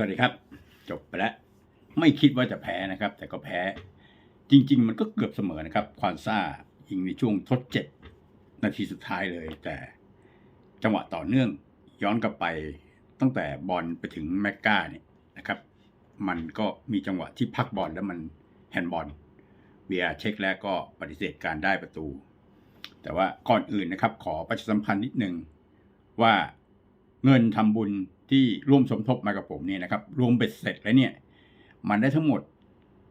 สวัสดีครับ จบไปแล้ว ไม่คิดว่าจะแพ้นะครับ แต่ก็แพ้ จริง ๆ มันก็เกือบเสมอนะครับ ควานซ่ายิงในช่วงทดเจ็ดนาทีสุดท้ายเลย แต่จังหวะต่อเนื่องย้อนกลับไปตั้งแต่บอลไปถึงแมกกาเนี่ยนะครับ มันก็มีจังหวะที่พักบอลแล้วมันแฮนด์บอลเบียเช็คแล้วก็ปฏิเสธการได้ประตู แต่ว่าก่อนอื่นนะครับ ขอประชาสัมพันธ์นิดนึงว่าเงินทำบุญ ที่ร่วมสมทบมากับผมเนี่ยนะครับ รวมเบ็ดเสร็จแล้วเนี่ย มันได้ทั้งหมด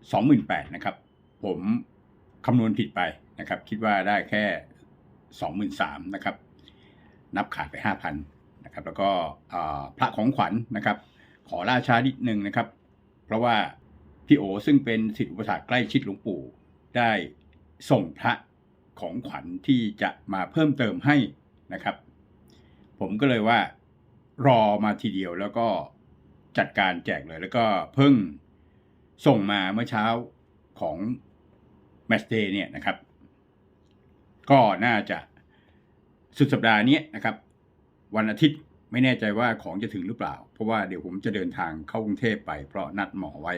28,000นะครับ ผมคำนวณผิดไปนะครับ คิดว่าได้แค่ 23,000นะครับ นับขาดไป 5,000นะครับ แล้วก็อ่าพระของขวัญนะครับ ขอล่าช้านิดนึงนะครับ เพราะว่าพี่โอซึ่งเป็นศิษย์อุปถากใกล้ชิดหลวงปู่ ได้ส่งพระของขวัญที่จะมาเพิ่มเติมให้นะครับ ผมก็เลยว่า รอมาทีเดียวแล้วก็จัดการแจกเลย แล้วก็เพิ่งส่งมาเมื่อเช้าของแมสเดย์เนี่ยนะครับ ก็น่าจะสุดสัปดาห์นี้นะครับ วันอาทิตย์ไม่แน่ใจว่าของจะถึงหรือเปล่า เพราะว่าเดี๋ยวผมจะเดินทางเข้ากรุงเทพไป เพราะนัดหมอไว้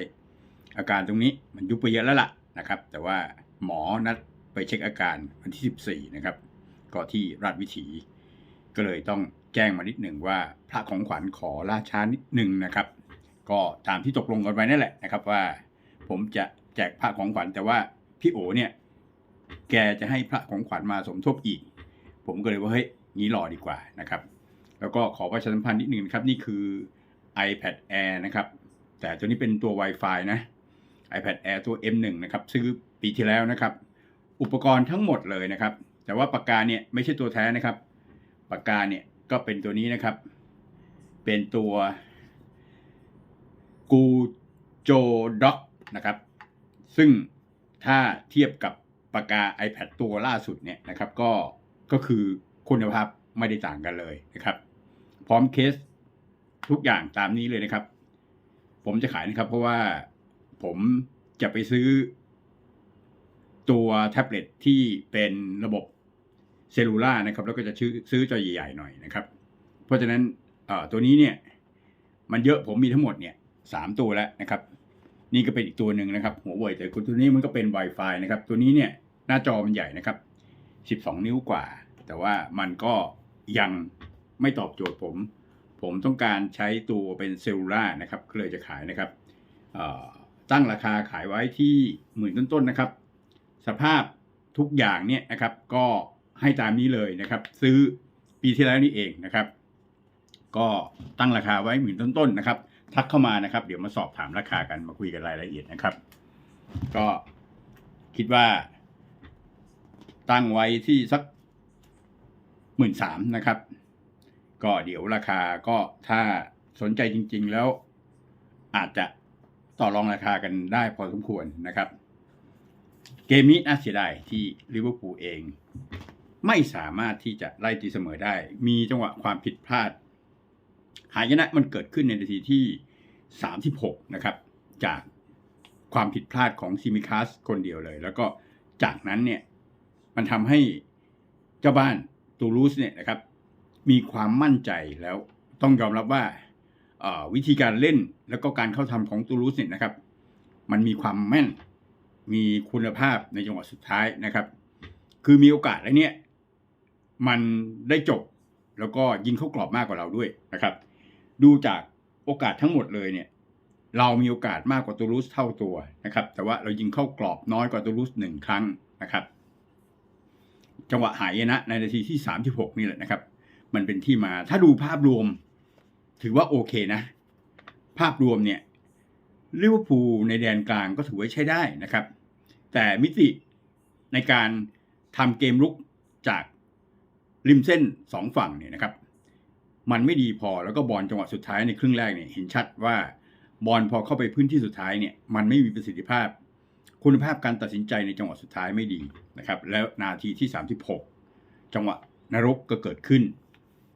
อาการตรงนี้มันยุบไปเยอะแล้วล่ะนะครับ แต่ว่าหมอนัดไปเช็คอาการวันที่ 14 นะครับ ก็ที่ราชวิถีก็เลยต้อง แจ้งมานิดหนึ่งว่าพระของขวัญขอล่าช้านิดหนึ่งนะครับ ก็ตามที่ตกลงกันไว้นั่นแหละนะครับว่า ผมจะแจกพระของขวัญแต่ว่าพี่โอเนี่ย แกจะให้พระของขวัญมาสมทบอีก ผมก็เลยว่าเฮ้ยงี้รอดีกว่านะครับ แล้วก็ขอประชาสัมพันธ์นิดหนึ่งครับนี่คือ iPad Air นะครับ แต่ตัวนี้เป็นตัว Wi-Fi นะ iPad Air ตัว M1 นะครับ ซื้อปีที่แล้วนะครับ อุปกรณ์ทั้งหมดเลยนะครับ แต่ว่าปากกาเนี่ยไม่ใช่ตัวแท้นะครับ ปากกาเนี่ย ก็เป็นตัวนี้นะครับ เป็นตัวกูโจด็อกนะครับ ซึ่งถ้าเทียบกับปากกา iPad ตัวล่าสุดเนี่ยนะครับ ก็ก็คือคุณภาพไม่ได้ต่างกันเลยนะครับ พร้อมเคสทุกอย่างตามนี้เลยนะครับ ผมจะขายนะครับ เพราะว่าผมจะไปซื้อตัวแท็บเล็ตที่เป็นระบบ เซลูล่านะครับแล้วก็จะซื้อซื้อจอใหญ่ๆหน่อยนะครับ เพราะฉะนั้นเอ่อตัวนี้เนี่ยมันเยอะผมมีทั้งหมดเนี่ยสามตัวแล้วนะครับ นี่ก็เป็นอีกตัวหนึ่งนะครับหัวเว่ยแต่คุณตัวนี้มันก็เป็น Wi-Fi นะครับตัวนี้เนี่ยหน้าจอมันใหญ่นะครับ 12 นิ้วกว่า แต่ว่ามันก็ยังไม่ตอบโจทย์ผม ผมต้องการใช้ตัวเป็นเซลลูล่านะครับก็เลยจะขายนะครับตั้งราคาขายไว้ที่หมื่นต้นๆนะครับ สภาพทุกอย่างเนี่ยนะครับก็ ให้ตามนี้เลยนะครับ ซื้อปีที่แล้วนี่เองนะครับ ก็ตั้งราคาไว้หมื่นต้นๆนะครับ ทักเข้ามานะครับ เดี๋ยวมาสอบถามราคากันมาคุยกันรายละเอียดนะครับ ก็คิดว่า ตั้งไว้ที่สักหมื่นสามนะครับ ก็เดี๋ยวราคาก็ถ้าสนใจจริง ๆ แล้วอาจจะต่อรองราคากันได้พอสมควรนะครับ เกมนี้น่าเสียดายที่ลิเวอร์พูลเอง ไม่สามารถที่จะไล่ตีเสมอได้ มีจังหวะความผิดพลาด หายนะมันเกิดขึ้นในนาทีที่ 36 นะครับ จากความผิดพลาดของซิมิคัสคนเดียวเลย แล้วก็จากนั้นเนี่ยมันทำให้เจ้าบ้านตูลูสเนี่ยนะครับ มีความมั่นใจแล้วต้องยอมรับว่าวิธีการเล่นแล้วก็การเข้าทำของตูลูสเนี่ยนะครับ มันมีความแม่นมีคุณภาพในจังหวะสุดท้ายนะครับ คือมีโอกาสแล้วเนี่ย มันได้จบ แล้วก็ยิงเข้ากรอบมากกว่าเราด้วยนะครับ ดูจากโอกาสทั้งหมดเลยเนี่ย เรามีโอกาสมากกว่าตูลูสเท่าตัวนะครับ แต่ว่าเรายิงเข้ากรอบน้อยกว่าตูลูสหนึ่งครั้งนะครับ จังหวะหายนะในนาทีที่ 36 นี่แหละนะครับ มันเป็นที่มาถ้าดูภาพรวม ถือว่าโอเคนะ ภาพรวมเนี่ยลิเวอร์พูลในแดนกลางก็ถือว่าใช้ได้นะครับ แต่มิติในการทำเกมลุกจาก ริมเส้นสองฝั่งเนี่ยนะครับ มันไม่ดีพอแล้วก็บอลจังหวะสุดท้ายในครึ่งแรกเนี่ยเห็นชัดว่าบอลพอเข้าไปพื้นที่สุดท้ายเนี่ยมันไม่มีประสิทธิภาพ คุณภาพการตัดสินใจในจังหวะสุดท้ายไม่ดีนะครับ แล้วนาทีที่ 36 จังหวะนรกก็เกิดขึ้น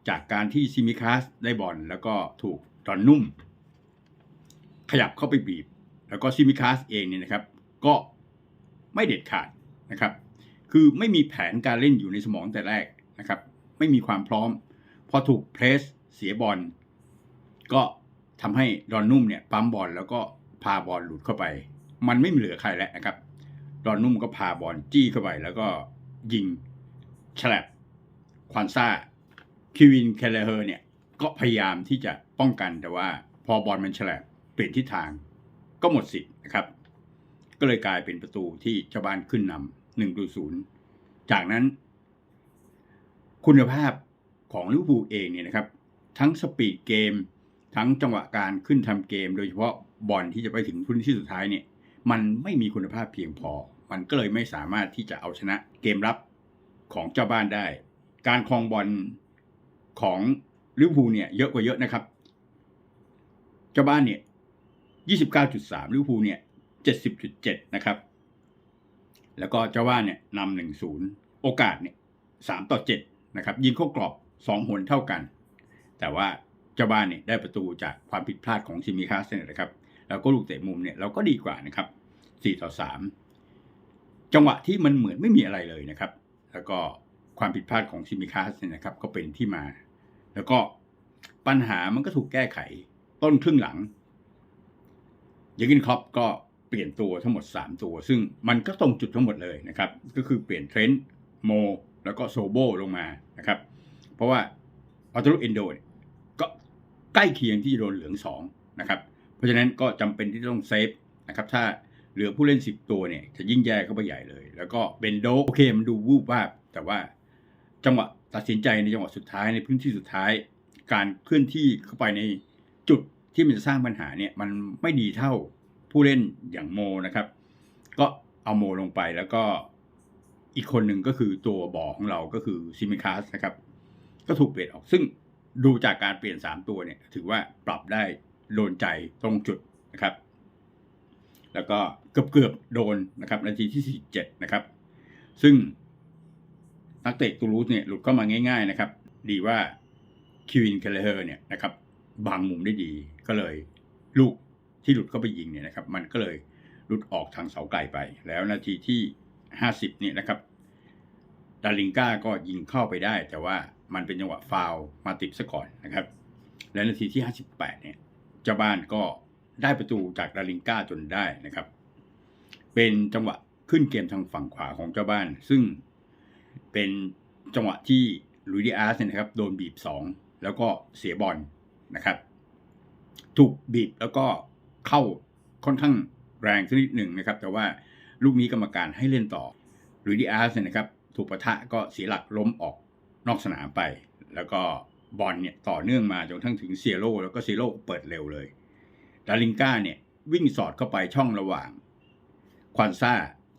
จากการที่ซิมิคัสได้บอลแล้วก็ถูกดอนนุ่ม ขยับเข้าไปบีบ แล้วก็ซิมิคัสเองเนี่ยนะครับ ก็ไม่เด็ดขาดนะครับ คือไม่มีแผนการเล่นอยู่ในสมองแต่แรก นะครับ ไม่มีความพร้อม พอถูกเพรสเสียบอล ก็ทำให้ดอนนุ่มเนี่ยปั๊มบอลแล้วก็พาบอลหลุดเข้าไป มันไม่เหลือใครแล้วนะครับ ดอนนุ่มก็พาบอลจี้เข้าไป แล้วก็ยิงฉลับควานซ่าคิวินเคเลเฮอร์เนี่ยก็พยายามที่จะป้องกันแต่ว่าพอบอลมันฉลับเปลี่ยนทิศทางก็หมดสิทธิ์นะครับ ก็เลยกลายเป็นประตูที่เจ้าบ้านขึ้นนำหนึ่งต่อศูนย์จากนั้น คุณภาพของลิเวอร์พูลเองเนี่ยนะครับ ทั้งสปีดเกม ทั้งจังหวะการขึ้นทำเกม โดยเฉพาะบอลที่จะไปถึงพื้นที่สุดท้ายเนี่ย มันไม่มีคุณภาพเพียงพอ มันก็เลยไม่สามารถที่จะเอาชนะเกมรับของเจ้าบ้านได้ การครองบอลของลิเวอร์พูลเนี่ยเยอะกว่าเยอะนะครับ เจ้าบ้านเนี่ย29.3ลิเวอร์พูลเนี่ย70.7 นะครับ แล้วก็เจ้าบ้านเนี่ยนำหนึ่งศูนย์โอกาสเนี่ยสามต่อเจ็ด นะครับยิงเข้ากรอบสองหนเท่ากัน แต่ว่าเจ้าบ้านเนี่ยได้ประตูจากความผิดพลาดของซิมิคาสเนี่ยนะครับแล้วก็ลูกเตะมุมเนี่ยเราก็ดีกว่านะครับสี่ต่อสามจังหวะที่มันเหมือนไม่มีอะไรเลยนะครับ แล้วก็ความผิดพลาดของซิมิคาสเนี่ยนะครับก็เป็นที่มา แล้วก็ปัญหามันก็ถูกแก้ไขต้นครึ่งหลังยังกินครอปก็เปลี่ยนตัวทั้งหมด 3 ตัว ซึ่งมันก็ตรงจุดทั้งหมดเลยนะครับ ก็คือเปลี่ยนเทรนด์โม แล้วก็โซโบลงมานะครับ เพราะว่าอัลตรุเอนโดก็ใกล้เคียงที่จะโดนเหลือง2นะครับ เพราะฉะนั้นก็จำเป็นที่ต้องเซฟนะครับ ถ้าเหลือผู้เล่น 10 ตัวเนี่ยจะยิ่งแย่เข้าไปใหญ่เลย แล้วก็เบนโดโอเคมันดูวูบวาบแต่ว่าจังหวะตัดสินใจในจังหวะสุดท้ายในพื้นที่สุดท้าย การเคลื่อนที่เข้าไปในจุดที่มันจะสร้างปัญหาเนี่ยมันไม่ดีเท่าผู้เล่นอย่างโมนะครับ ก็เอาโมลงไปแล้วก็ อีกคนหนึ่งก็คือตัวบอของเราก็คือซิมิคาสนะครับ ก็ถูกเปลี่ยนออกซึ่งดูจากการเปลี่ยน 3 ตัวเนี่ย ถือว่าปรับได้โดนใจตรงจุดนะครับ แล้วก็เกือบเกือบโดนนะครับนาทีที่ 47 นะครับ ซึ่งนักเตะตูรูสเนี่ยหลุดเข้ามาง่าย ๆ นะครับ ดีว่าคิวินเคเลเฮอร์เนี่ยนะครับบางมุมได้ดีก็เลยลูกที่หลุดเข้าไปยิงเนี่ยนะครับ มันก็เลยหลุดออกทางเสาไกลไป แล้วนาทีที่ 50เนี่ยนะครับดาริงก้าก็ยิงเข้าไปได้ แต่ว่ามันเป็นจังหวะฟาวมาติดซะก่อนนะครับ และนาทีที่58เนี่ยเจ้าบ้านก็ได้ประตูจากดาริงก้าจนได้นะครับ เป็นจังหวะขึ้นเกมทางฝั่งขวาของเจ้าบ้าน ซึ่งเป็นจังหวะที่ลุยดิอาร์สเนี่ยนะครับโดนบีบ2แล้วก็เสียบอลนะครับ ถูกบีบแล้วก็เข้าค่อนข้างแรงสักนิดหนึ่งนะครับ แต่ว่า ลูกนี้กรรมการให้เล่นต่อลุยดิอาร์สเนี่ยนะครับถูกปะทะก็เสียหลักล้มออกนอกสนามไป แล้วก็บอลเนี่ยต่อเนื่องมาจนทั้งถึงเซียโร่แล้วก็เซียโร่เปิดเร็วเลยดาริงก้าเนี่ยวิ่งสอดเข้าไปช่องระหว่างควานซ่า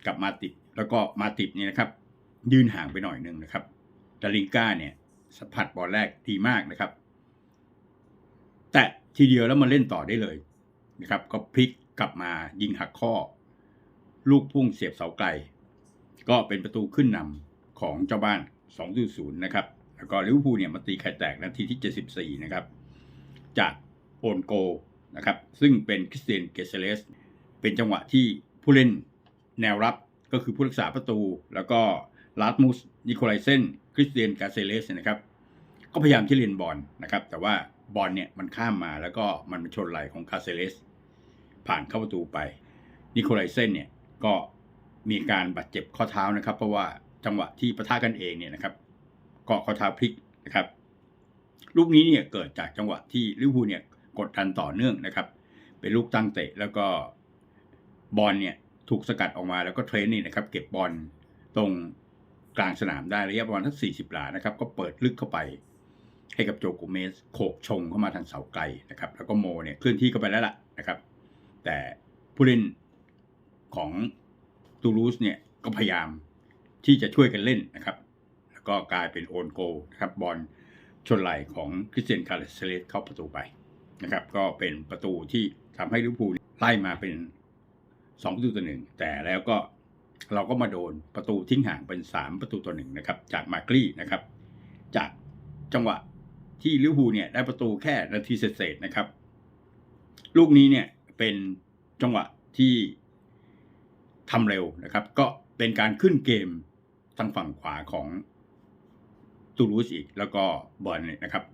กับมาติบแล้วก็มาติบเนี่ยนะครับ ยืนห่างไปหน่อยนึงนะครับดาริงก้าเนี่ยสัมผัสบอลแรกดีมากนะครับ แต่ทีเดียวแล้วมาเล่นต่อได้เลยนะครับ ก็พลิกกลับมายิงหักข้อ ลูกพุ่งเสียบเสาไกล ก็เป็นประตูขึ้นนำของเจ้าบ้าน2 0นะครับ แล้วก็ลิเวอร์พูลเนี่ยมาตีไข่แตกนาทีที่ 74 นะครับ จากโอนโกนะครับ ซึ่งเป็นคริสเตียนเกเซเลส เป็นจังหวะที่ผู้เล่นแนวรับก็คือผู้รักษาประตู แล้วก็ลาสมุสนิโคลไลเซนคริสเตียนกาเซเลสนะครับ ก็พยายามที่เลียนบอลนะครับ แต่ว่าบอลเนี่ยมันข้ามมาแล้วก็มันมาชนไหลของคาเซเลส ผ่านเข้าประตูไปนิโคลไลเซนเนี่ย ก็มีการบาดเจ็บข้อเท้านะครับ เพราะว่าจังหวะที่ประทะกันเองเนี่ยนะครับก็ข้อเท้าพลิกนะครับลูกนี้เนี่ยเกิดจากจังหวะที่ลิเวอร์พูลเนี่ยกดดันต่อเนื่องนะครับ เป็นลูกตั้งเตะแล้วก็บอลเนี่ยถูกสกัดออกมาแล้วก็เทรนนี่นะครับเก็บบอลตรงกลางสนามได้ระยะประมาณทั้ง40 หลานะครับ ก็เปิดลึกเข้าไป ให้กับโจโกเมสโขกชงเข้ามาทางเสาไกลนะครับ แล้วก็โมเนี่ยเคลื่อนที่เข้าไปแล้วล่ะนะครับ แต่ผู้เล่น ของตูรูสเนี่ยก็พยายามที่จะช่วยกันเล่นนะครับ แล้วก็กลายเป็นโอนโกนะครับบอลชนไหลของคริสเตียนคาร์เซเลสเข้าประตูไปนะครับ ก็เป็นประตูที่ทำให้ลิเวอร์พูลไล่มาเป็น2ประตูต่อหนึ่งแต่แล้วก็เราก็มาโดนประตูทิ้งห่างเป็น 3 ประตูต่อหนึ่งนะครับ จากมาคลีนะครับ จากจังหวะที่ลิเวอร์พูลเนี่ยได้ประตูแค่นาทีเศษๆนะครับ ลูกนี้เนี่ยเป็นจังหวะที่ ทำเร็วนะครับ ก็เป็นการขึ้นเกมทางฝั่งขวาของตูรูสอีก แล้วก็บอลเนี่ยนะครับ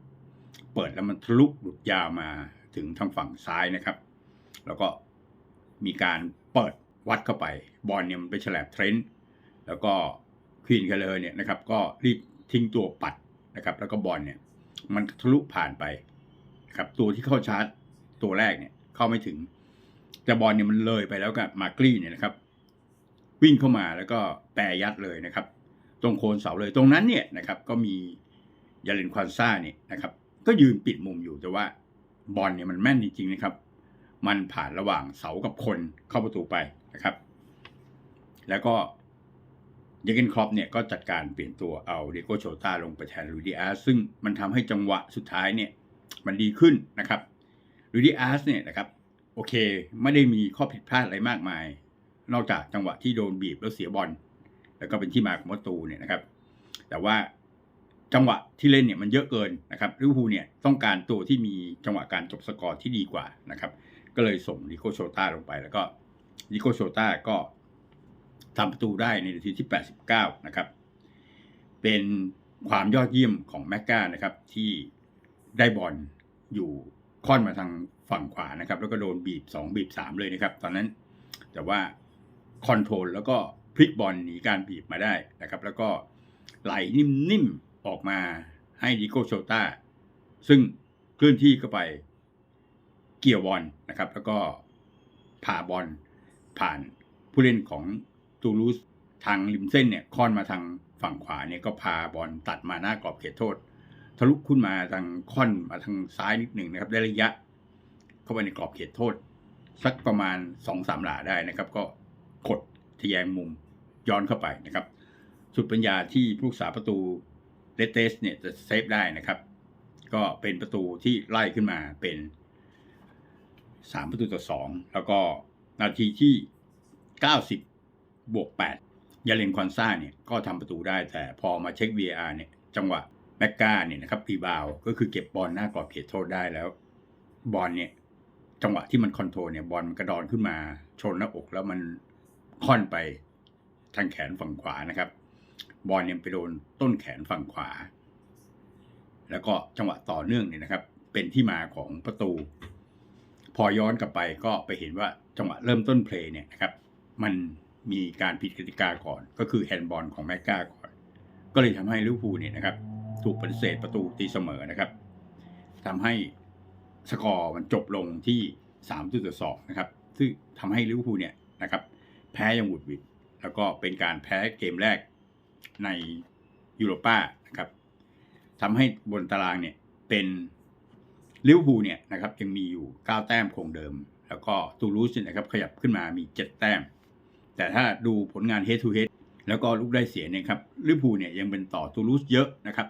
เปิดแล้วมันทะลุหลุดยาวมาถึงทางฝั่งซ้ายนะครับ แล้วก็มีการเปิดวัดเข้าไป บอลเนี่ยมันไปฉลบเทรนด์แล้วก็ควีนคาเลอร์เนี่ยนะครับ ก็รีบทิ้งตัวปัดนะครับ แล้วก็บอลเนี่ย มันทะลุผ่านไปนะครับ ตัวที่เข้าชาร์จตัวแรกเนี่ยเข้าไม่ถึง แต่บอลเนี่ยมันเลยไปแล้วกับมากลี่เนี่ยนะครับ วิ่งเข้ามาแล้วก็แปรยัดเลยนะครับ ตรงโคนเสาเลยตรงนั้นเนี่ยนะครับก็มียาเลนควานซ่าเนี่ยนะครับก็ยืนปิดมุมอยู่แต่ว่าบอลเนี่ยมันแม่นจริงๆนะครับ มันผ่านระหว่างเสากับคนเข้าประตูไปนะครับ แล้วก็เยเกนครอปเนี่ยก็จัดการเปลี่ยนตัวเอาเดโกโชตาลงไปแทนลูดิอาสซึ่งมันทำให้จังหวะสุดท้ายเนี่ยมันดีขึ้นนะครับลูดิอาสเนี่ยนะครับโอเค ไม่ได้มีข้อผิดพลาดอะไรมากมาย นอกจากจังหวะที่โดนบีบแล้วเสียบอลแล้วก็เป็นที่มาของประตูเนี่ยนะครับ แต่ว่าจังหวะที่เล่นเนี่ยมันเยอะเกินนะครับลิเวอร์พูลเนี่ยต้องการตัวที่มีจังหวะการจบสกอร์ที่ดีกว่านะครับ ก็เลยส่งดิโกโชต้าลงไป แล้วก็ดิโกโชต้าก็ทำประตูได้ในนาทีที่ 89 นะครับ เป็นความยอดเยี่ยมของแม็กกานะครับ ที่ได้บอลอยู่ค่อนมาทางฝั่งขวานะครับ แล้วก็โดนบีบ 2 บีบ 3 เลยนะครับ ตอนนั้นแต่ว่า คอนโทรลแล้วก็พลิกบอลหนีการบีบมาได้นะครับ แล้วก็ไหลนิ่มๆออกมาให้ดิโกโชต้าซึ่งเคลื่อนที่เข้าไปเกี่ยวบอลนะครับ แล้วก็ผ่าบอลผ่านผู้เล่นของตูลูสทางริมเส้นเนี่ยค่อนมาทางฝั่งขวาเนี่ยก็พาบอลตัดมาหน้ากรอบเขตโทษ ทะลุขึ้นมาทางค่อนมาทางซ้ายนิดหนึ่งนะครับ ได้ระยะ เข้าไปในกรอบเขตโทษ สักประมาณสองสามหลาได้นะครับ ก็ กดทะแยงมุมย้อนเข้าไปนะครับสุดปัญญาที่ผู้รักษาประตูเลเตสเนี่ยจะเซฟได้นะครับ ก็เป็นประตูที่ไล่ขึ้นมาเป็นสามประตูต่อสองแล้วก็นาทีที่เก้าสิบวกแปดยาเลนคอนซ่าเนี่ยก็ทำประตูได้แต่พอมาเช็ค VAR เนี่ยจังหวะแม็กกาเนี่ยนะครับรีบาวก็คือเก็บบอลหน้ากรอบเขตโทษได้แล้ว บอลเนี่ยจังหวะที่มันคอนโทรลเนี่ยบอลมันกระดอนขึ้นมาชนหน้าอกแล้วมัน ค่อนไปทางแขนฝั่งขวานะครับ บอลเนี่ยไปโดนต้นแขนฝั่งขวา แล้วก็จังหวะต่อเนื่องเนี่ยนะครับ เป็นที่มาของประตู พอย้อนกลับไปก็ไปเห็นว่าจังหวะเริ่มต้นเพลย์เนี่ยนะครับ มันมีการผิดกติกาก่อน ก็คือแฮนด์บอลของแมกกาก่อน ก็เลยทำให้ลิเวอร์พูลเนี่ยนะครับ ถูกปฏิเสธประตูตีเสมอนะครับทำให้สกอร์มันจบลงที่3ต่อสองนะครับ ซึ่งทำให้ลิเวอร์พูลเนี่ยนะครับ แพ้อย่างหวุดหวิด แล้วก็เป็นการแพ้เกมแรกในยูโรป้านะครับทำให้บนตารางเนี่ยเป็นลิเวอร์พูลเนี่ยนะครับยังมีอยู่ 9 แต้มคงเดิม แล้วก็ตูลูสเนี่ยนะครับขยับขึ้นมามี 7 แต้ม แต่ถ้าดูผลงาน head to head แล้วก็ลูกได้เสียเนี่ยครับลิเวอร์พูลเนี่ยยังเป็นต่อตูลูสเยอะนะครับ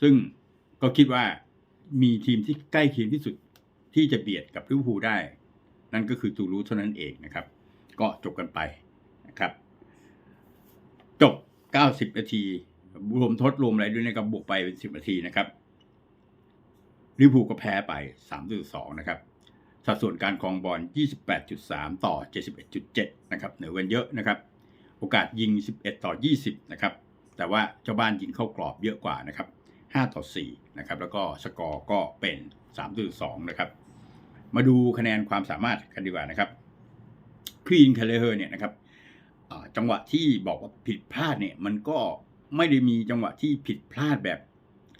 ซึ่งก็คิดว่ามีทีมที่ใกล้เคียงที่สุดที่จะเบียดกับลิเวอร์พูลได้ นั่นก็คือตูลูสเท่านั้นเองนะครับ ก็จบกันไปนะครับ จบ 90 นาที รวมทดรวมอะไรด้วยนะครับบวกไปเป็น 10 นาทีนะครับลิเวอร์พูลก็แพ้ไป 3-2 นะครับ สัดส่วนการครองบอล 28.3 ต่อ 71.7 นะครับ เหนือกันเยอะนะครับ โอกาสยิง 11 ต่อ 20 นะครับ แต่ว่าเจ้าบ้านยิงเข้ากรอบเยอะกว่านะครับ 5 ต่อ 4 นะครับ แล้วก็สกอร์ก็เป็น 3-2 นะครับ มาดูคะแนนความสามารถกันดีกว่านะครับ ควีนคาเลเฮอร์เนี่ยนะครับจังหวะที่บอกว่าผิดพลาดเนี่ยมันก็ไม่ได้มีจังหวะที่ผิดพลาดแบบ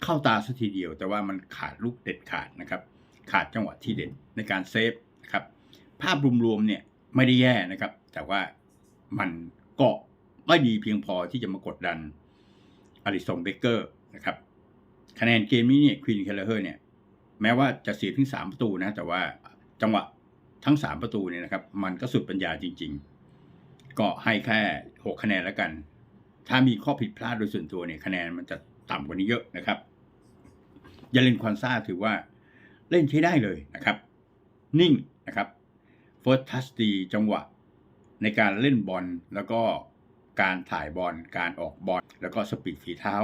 เข้าตาสัทีเดียว แต่ว่ามันขาดลูกเด็ดขาดนะครับ ขาดจังหวะที่เด่นในการเซฟนะครับภาพรวมๆเนี่ยไม่ได้แย่นะครับ แต่ว่ามันก็ไม่ดีเพียงพอที่จะมากดดันอลิสงเบเกอร์นะครับคะแนนเกมนี้เนี่ยควีนเคลเลอร์เนี่ยแม้ว่าจะเสียถึงสามประตูนะ แต่ว่าจังหวะ ทั้งสามประตูเนี่ยนะครับ มันก็สุดปัญญาจริง ๆ ก็ให้แค่หกคะแนนแล้วกัน ถ้ามีข้อผิดพลาดโดยส่วนตัวเนี่ยคะแนนมันจะต่ำกว่านี้เยอะนะครับยาเลนควอนซ่าถือว่าเล่นใช้ได้เลยนะครับ นิ่งนะครับเฟิร์สทัสดีจังหวะ ในการเล่นบอลแล้วก็การถ่ายบอลการออกบอลแล้วก็สปีดฝีเท้า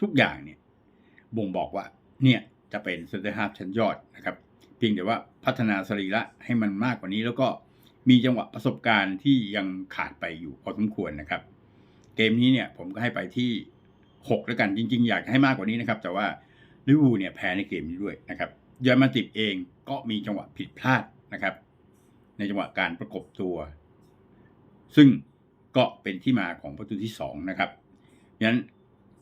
ทุกอย่างเนี่ยบ่งบอกว่าเนี่ยจะเป็นเซนเตอร์ฮาฟชั้นยอดนะครับ พียงแต่ว่าพัฒนาสรีระให้มันมากกว่านี้ แล้วก็มีจังหวะประสบการณ์ที่ยังขาดไปอยู่พอสมควรนะครับ เกมนี้เนี่ยผมก็ให้ไปที่6แล้วกันจริง ๆ อยากให้มากกว่านี้นะครับ แต่ว่าลิเวอร์พูลเนี่ยแพ้ในเกมนี้ด้วยนะครับยอรมันติดเองก็มีจังหวะผิดพลาดนะครับ ในจังหวะการประกบตัว ซึ่งก็เป็นที่มาของประตูที่สองนะครับงั้น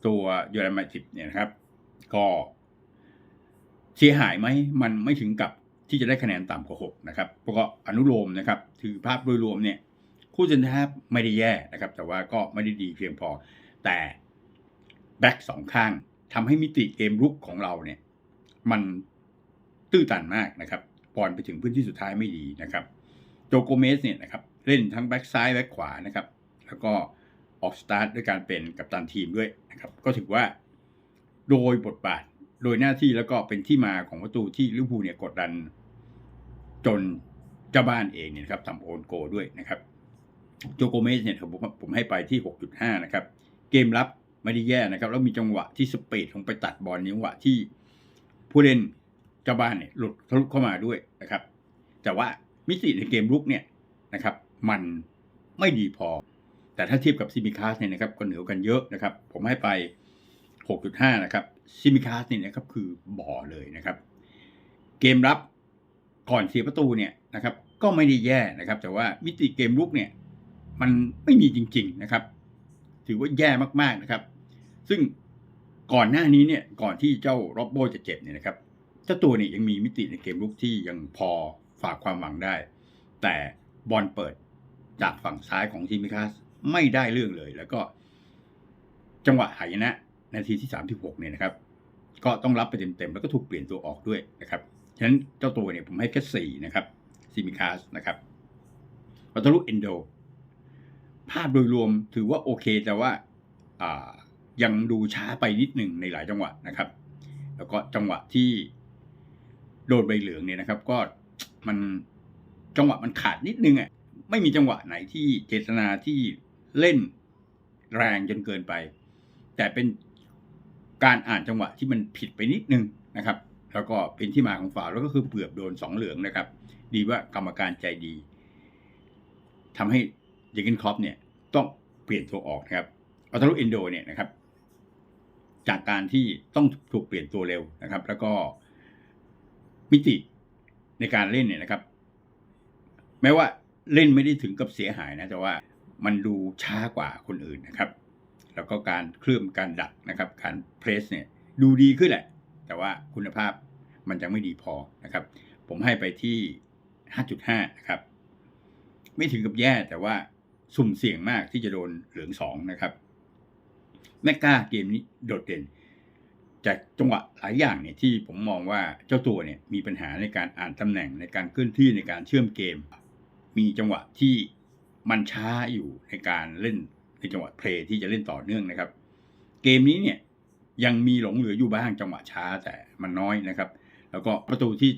ตัวโยรามาติบเนี่ยนะครับ ก็ เสียหายไหมมันไม่ถึงกับที่จะได้คะแนนต่ำกว่า6นะครับเพราะก็อนุโลมนะครับถือภาพโดยรวมเนี่ยคู่เซนเตอร์แฮปไม่ได้แย่นะครับ แต่ว่าก็ไม่ได้ดีเพียงพอ แต่แบ็กสองข้างทำให้มิติเกมรุกของเราเนี่ย มันตื้อตันมากนะครับบอลไปถึงพื้นที่สุดท้ายไม่ดีนะครับโจโกเมสเนี่ยนะครับเล่นทั้งแบ็กซ้ายแบ็กขวานะครับ แล้วก็ออกสตาร์ทด้วยการเป็นกัปตันทีมด้วยนะครับ ก็ถือว่าโดยบทบาท โดยหน้าที่แล้วก็เป็นที่มาของประตูที่ลิเวอร์พูลเนี่ยกดดัน จนเจ้าบ้านเองเนี่ยครับทำโอนโกด้วยนะครับโจโกเมสเนี่ยผมผมให้ไปที่ 6.5 นะครับ เกมรับไม่ได้แย่นะครับ แล้วมีจังหวะที่สเปีดลงไปตัดบอลในจังหวะที่ผู้เล่นเจ้าบ้านเนี่ยหลุดทะลุเข้ามาด้วยนะครับ แต่ว่ามิติในเกมรุกเนี่ยนะครับ มันไม่ดีพอ แต่ถ้าเทียบกับซิมิคาสเนี่ยนะครับก็เหนือกันเยอะนะครับ ผมให้ไป 6.5 นะครับ ซิมิคาสเนี่ยนะครับคือบ่อเลยนะครับ เกมรับก่อนเสียประตูเนี่ยนะครับ ก็ไม่ได้แย่นะครับ แต่ว่ามิติเกมรุกเนี่ย มันไม่มีจริง ๆนะครับ ถือว่าแย่มากๆนะครับ ซึ่งก่อนหน้านี้เนี่ยก่อนที่เจ้าโรบโบจะเจ็บเนี่ยนะครับเจ้าตัวเนี่ยยังมีมิติในเกมรุกที่ยังพอฝากความหวังได้ แต่บอลเปิดจากฝั่งซ้ายของทีมิคาสไม่ได้เรื่องเลย แล้วก็จังหวะหายนะ นาทีที่ 36เนี่ยนะครับ ก็ต้องรับไปเต็มๆ แล้วก็ถูกเปลี่ยนตัวออกด้วยนะครับ ฉะนั้นเจ้าตัวเนี่ยผมให้แค่สี่นะครับซิมิคาสนะครับวัตลุเอนโดภาพโดยรวมถือว่าโอเค แต่ว่ายังดูช้าไปนิดหนึ่งในหลายจังหวะนะครับ แล้วก็จังหวะที่โดนใบเหลืองเนี่ยนะครับ ก็มันจังหวะมันขาดนิดนึงอะไม่มีจังหวะไหนที่เจตนาที่เล่นแรงจนเกินไป แต่เป็น การอ่านจังหวะที่มันผิดไปนิดนึงนะครับ แล้วก็เป็นที่มาของฝาแล้วก็คือเปลือบโดนสองเหลืองนะครับ ดีว่ากรรมการใจดีทำให้เยเกนครอปเนี่ยต้องเปลี่ยนตัวออกนะครับอัลตาลุเอนโดเนี่ยนะครับ จากการที่ต้องถูกเปลี่ยนตัวเร็วนะครับ แล้วก็มิติในการเล่นเนี่ยนะครับ แม้ว่าเล่นไม่ได้ถึงกับเสียหายนะ แต่ว่ามันดูช้ากว่าคนอื่นนะครับ แล้วก็การเคลื่อนการดักนะครับ การเพรสเนี่ยดูดีขึ้นแหละ แต่ว่าคุณภาพมันยังไม่ดีพอนะครับ ผมให้ไปที่ 5.5 นะครับ ไม่ถึงกับแย่แต่ว่าสุ่มเสี่ยงมากที่จะโดนเหลืองสองนะครับแมกกาเกมนี้โดดเด่น จากจังหวะหลายอย่างเนี่ยที่ผมมองว่าเจ้าตัวเนี่ยมีปัญหาในการอ่านตำแหน่งในการเคลื่อนที่ในการเชื่อมเกม มีจังหวะที่มันช้าอยู่ในการเล่น ในจังหวะเพลย์ที่จะเล่นต่อเนื่องนะครับ เกมนี้เนี่ยยังมีหลงเหลืออยู่บ้างจังหวะช้าแต่มันน้อยนะครับ แล้วก็ประตูที่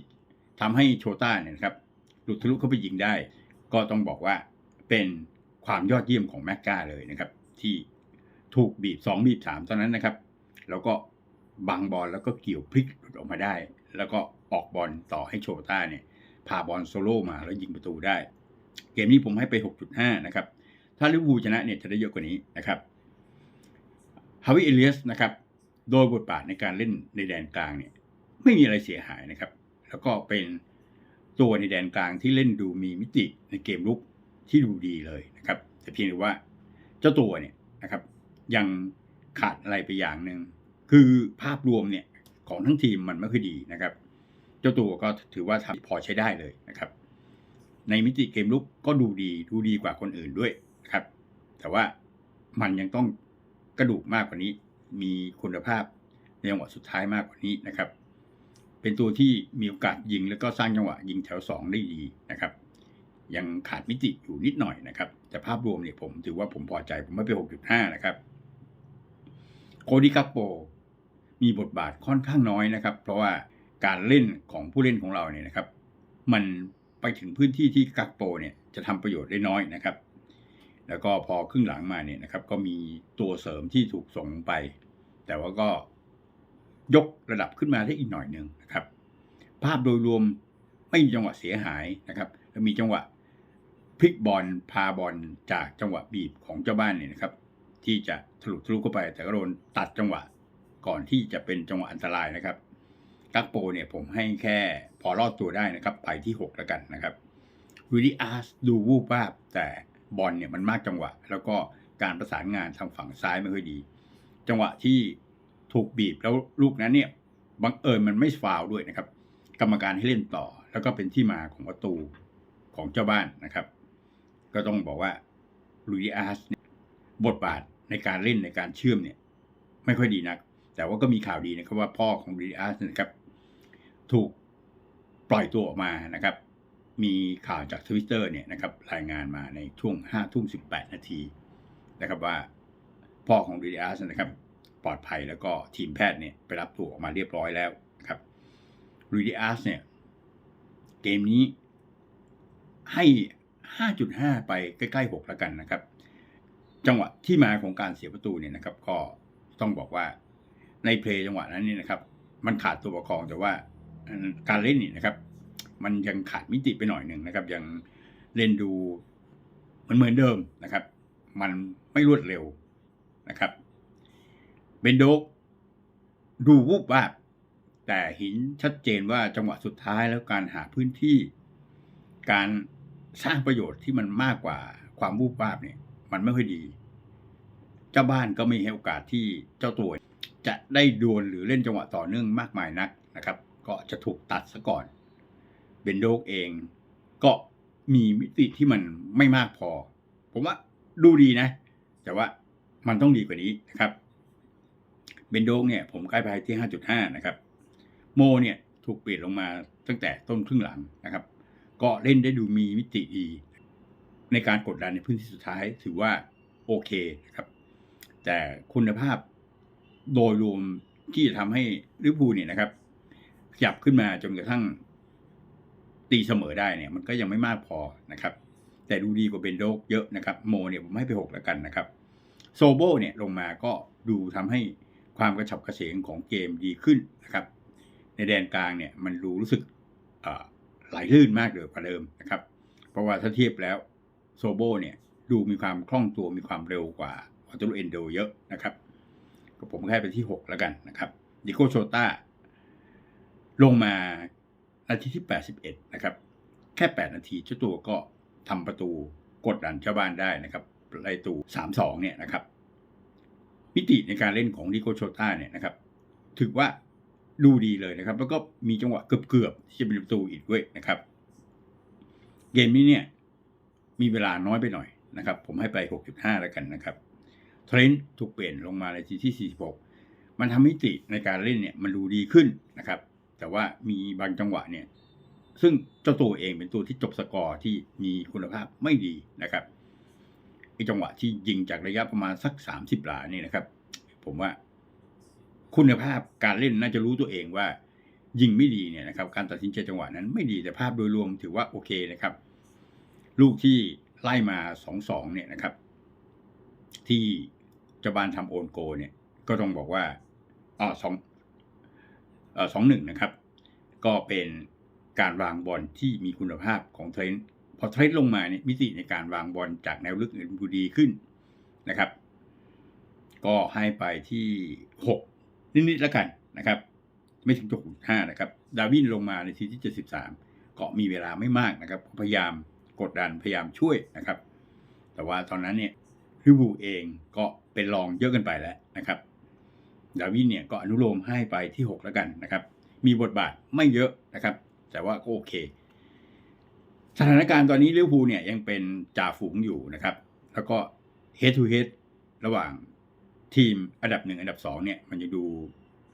ทำให้โชต้าเนี่ยครับหลุดทะลุเข้าไปยิงได้ ก็ต้องบอกว่าเป็นความยอดเยี่ยมของแม็กกาเลยนะครับ ที่ถูกบีบสองบีบสามตอนนั้นนะครับ แล้วก็บังบอลแล้วก็เกี่ยวพลิกหลุดออกมาได้ แล้วก็ออกบอลต่อให้โชต้าเนี่ยพาบอลโซโล่มาแล้วยิงประตูได้ เกมนี้ผมให้ไป 6.5 นะครับ ถ้าลิเวอร์พูลชนะเนี่ยจะได้เยอะกว่านี้นะครับฮาวิเอเลียสนะครับ โดยบทบาทในการเล่นในแดนกลางเนี่ยไม่มีอะไรเสียหายนะครับ แล้วก็เป็นตัวในแดนกลางที่เล่นดูมีมิติในเกมลุกที่ดูดีเลยนะครับ แต่เพียงแต่ว่าเจ้าตัวเนี่ยนะครับ ยังขาดอะไรไปอย่างหนึ่งคือภาพรวมเนี่ยของทั้งทีมมันไม่ค่อยดีนะครับ เจ้าตัวก็ถือว่าทำพอใช้ได้เลยนะครับ ในมิติเกมลุกก็ดูดีดูดีกว่าคนอื่นด้วย ครับ แต่ว่ามันยังต้องกระดูกมากกว่านี้ มีคุณภาพในจังหวะสุดท้ายมากกว่านี้นะครับ เป็นตัวที่มีโอกาสยิงแล้วก็สร้างจังหวะยิงแถว 2 ได้ดีนะครับ ยังขาดมิติอยู่นิดหน่อยนะครับ แต่ภาพรวมเนี่ยผมถือว่าผมพอใจผมไม่ไป 6.5 นะครับโคดิกาโปมีบทบาทค่อนข้างน้อยนะครับ เพราะว่าการเล่นของผู้เล่นของเราเนี่ยนะครับ มันไปถึงพื้นที่ที่กักโปเนี่ยจะทำประโยชน์ได้น้อยนะครับ แล้วก็พอครึ่งหลังมาเนี่ยนะครับ ก็มีตัวเสริมที่ถูกส่งไป แต่ว่าก็ยกระดับขึ้นมาได้อีกหน่อยหนึ่งนะครับ ภาพโดยรวมไม่มีจังหวะเสียหายนะครับแล้วมีจังหวะพลิกบอลพาบอลจากจังหวะบีบของเจ้าบ้านเนี่ยนะครับ ที่จะทะลุทะลุเข้าไป แต่ก็โดนตัดจังหวะก่อนที่จะเป็นจังหวะอันตรายนะครับกักโปเนี่ยผมให้แค่พอรอดตัวได้นะครับ ไปที่ 6 แล้วกันนะครับวิลิอาร์สดูวูบวาบแต่ บอลเนี่ยมันมากจังหวะ แล้วก็การประสานงานทางฝั่งซ้ายไม่ค่อยดี จังหวะที่ถูกบีบแล้วลูกนั้นเนี่ยบังเอิญมันไม่ฟาวด้วยนะครับ กรรมการให้เล่นต่อ แล้วก็เป็นที่มาของประตูของเจ้าบ้านนะครับ ก็ต้องบอกว่าลุยอาร์สบทบาทในการเล่นในการเชื่อมเนี่ย ไม่ค่อยดีนัก แต่ว่าก็มีข่าวดีนะครับว่าพ่อของลุยอาร์สนะครับ ถูกปล่อยตัวออกมานะครับ มีข่าวจากทวิตเตอร์เนี่ยนะครับรายงานมาในช่วงห้าทุ่มสิบแปดนาทีนะครับว่าพ่อของลุยอาร์สนะครับปลอดภัยแล้วก็ทีมแพทย์เนี่ยไปรับตัวออกมาเรียบร้อยแล้วนะครับลุยอาร์สเนี่ยเกมนี้ให้ 5.5 ไปใกล้ๆ 6 แล้วกันนะครับ จังหวะที่มาของการเสียประตูเนี่ยนะครับ ก็ต้องบอกว่าในเพลย์จังหวะนั้นเนี่ยนะครับ มันขาดตัวประคองแต่ว่าการเล่นนี่นะครับ มันยังขาดมิติไปหน่อยหนึ่งนะครับ ยังเล่นดูเหมือนเหมือนเดิมนะครับ มันไม่รวดเร็วนะครับเบนโดกดูวูบวาบแต่เห็นชัดเจนว่าจังหวะสุดท้ายแล้วการหาพื้นที่ การสร้างประโยชน์ที่มันมากกว่าความวูบวาบเนี่ยมันไม่ค่อยดี เจ้าบ้านก็ไม่ให้โอกาสที่เจ้าตัว จะได้ดวลหรือเล่นจังหวะต่อเนื่องมากมายนักนะครับ ก็จะถูกตัดซะก่อน เบนโดกเอง ก็มีมิติที่มันไม่มากพอ ผมว่าดูดีนะ แต่ว่ามันต้องดีกว่านี้นะครับเบนโดกเนี่ยผมใกล้ไปที่ 5.5 นะครับ โมเนี่ยถูกเปลี่ยนลงมาตั้งแต่ต้นครึ่งหลังนะครับ ก็เล่นได้ดูมีมิติดี ในการกดดันในพื้นที่สุดท้ายถือว่าโอเคนะครับ แต่คุณภาพโดยรวมที่จะทำให้ลิเวอร์พูลเนี่ยนะครับขยับขึ้นมาจนกระทั่ง ตีเสมอได้เนี่ยมันก็ยังไม่มากพอนะครับ แต่ดูดีกว่าเบนโดกเยอะนะครับโมเนี่ยผมให้ไปหกแล้วกันนะครับโซโบเนี่ยลงมาก็ดูทำให้ความกระฉับกระเฉงของเกมดีขึ้นนะครับ ในแดนกลางเนี่ยมันดูรู้สึกไหลลื่นมากเลยกว่าเดิมนะครับ เพราะว่าถ้าเทียบแล้วโซโบเนี่ยดูมีความคล่องตัวมีความเร็วกว่าวัตตุเอนโดเยอะนะครับก็ผมแค่ไปที่ 6 แล้วกันนะครับดิโกโชต้าลงมา นาทีที่ 81 นะครับ แค่ 8 นาทีเจ้าตัวก็ทำประตูกดดันชาวบ้านได้นะครับไล่ตู 3-2 เนี่ยนะครับ มิติในการเล่นของดิโกโชต้าเนี่ยนะครับ ถือว่าดูดีเลยนะครับ แล้วก็มีจังหวะเกือบๆที่จะเป็นประตูอีกด้วยนะครับ เกมนี้เนี่ยมีเวลาน้อยไปหน่อยนะครับ ผมให้ไป 6.5 แล้วกันนะครับเทรนต์ถูกเปลี่ยนลงมาในทีที่ 46 มันทำมิติในการเล่นเนี่ยมันดูดีขึ้นนะครับ แต่ว่ามีบางจังหวะเนี่ย ซึ่งเจ้าตัวเองเป็นตัวที่จบสกอร์ที่มีคุณภาพไม่ดีนะครับไอจังหวะที่ยิงจากระยะประมาณสัก30หลานี่นะครับ ผมว่าคุณภาพการเล่นน่าจะรู้ตัวเองว่า ยิงไม่ดีเนี่ยนะครับ การตัดสินใจจังหวะนั้นไม่ดีแต่ภาพโดยรวมถือว่าโอเคนะครับ ลูกที่ไล่มาสองสองเนี่ยนะครับ ที่เจ้าบ้านทำโอนโกเนี่ย ก็ต้องบอกว่าอ๋อสอง สองหนึ่งนะครับ ก็เป็นการวางบอลที่มีคุณภาพของเทรนต์พอเทรนต์ลงมาเนี่ยมิติในการวางบอลจากแนวลึกอื่นดูดีขึ้นนะครับ ก็ให้ไปที่หกนิดๆแล้วกันนะครับ ไม่ถึงจุดห้านะครับ ดาวินลงมาในทีที่เจ็ดสิบสามก็มีเวลาไม่มากนะครับ พยายามกดดันพยายามช่วยนะครับ แต่ว่าตอนนั้นเนี่ยลิบูเองก็เป็นรองเยอะกันไปแล้วนะครับ ดาวินเนี่ยก็อนุโลมให้ไปที่ 6 แล้วกันนะครับ มีบทบาทไม่เยอะนะครับ แต่ว่าก็โอเค สถานการณ์ตอนนี้ลิเวอร์พูลเนี่ยยังเป็นจ่าฝูงอยู่นะครับ แล้วก็ head to head ระหว่างทีมอันดับหนึ่งอันดับสองเนี่ยมันจะดู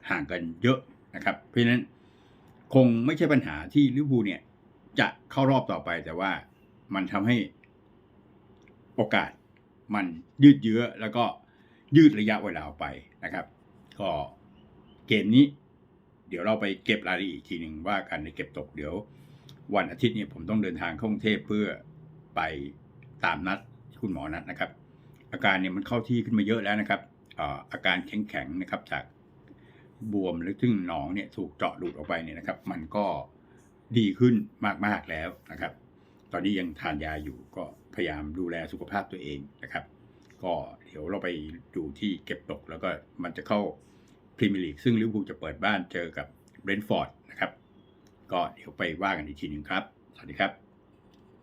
ห่างกันเยอะนะครับ เพราะฉะนั้นคงไม่ใช่ปัญหาที่ลิเวอร์พูลเนี่ยจะเข้ารอบต่อไปแต่ว่ามันทำให้โอกาสมันยืดเยื้อแล้วก็ยืดระยะเวลาออกไปนะครับ ก็เกมนี้ เดี๋ยวเราไปเก็บรายละเอียดอีกทีหนึ่งว่ากันในเก็บตกเดี๋ยว วันอาทิตย์เนี่ยผมต้องเดินทางเข้ากรุงเทพเพื่อไปตามนัดคุณหมอนัดนะครับ อาการเนี่ยมันเข้าที่ขึ้นมาเยอะแล้วนะครับอาการแข็งๆนะครับจากบวมหรือซึ่งหนองเนี่ยถูกเจาะดูดออกไปเนี่ยนะครับ มันก็ดีขึ้นมากๆแล้วนะครับ ตอนนี้ยังทานยาอยู่ก็พยายามดูแลสุขภาพตัวเองนะครับ ก็เดี๋ยวเราไปดูที่เก็บตก แล้วก็มันจะเข้าพรีเมียร์ลีกซึ่งลิเวอร์พูลจะเปิดบ้านเจอกับเบรนท์ฟอร์ดนะครับ ก็เดี๋ยวไปว่ากันอีกทีหนึ่งครับ สวัสดีครับ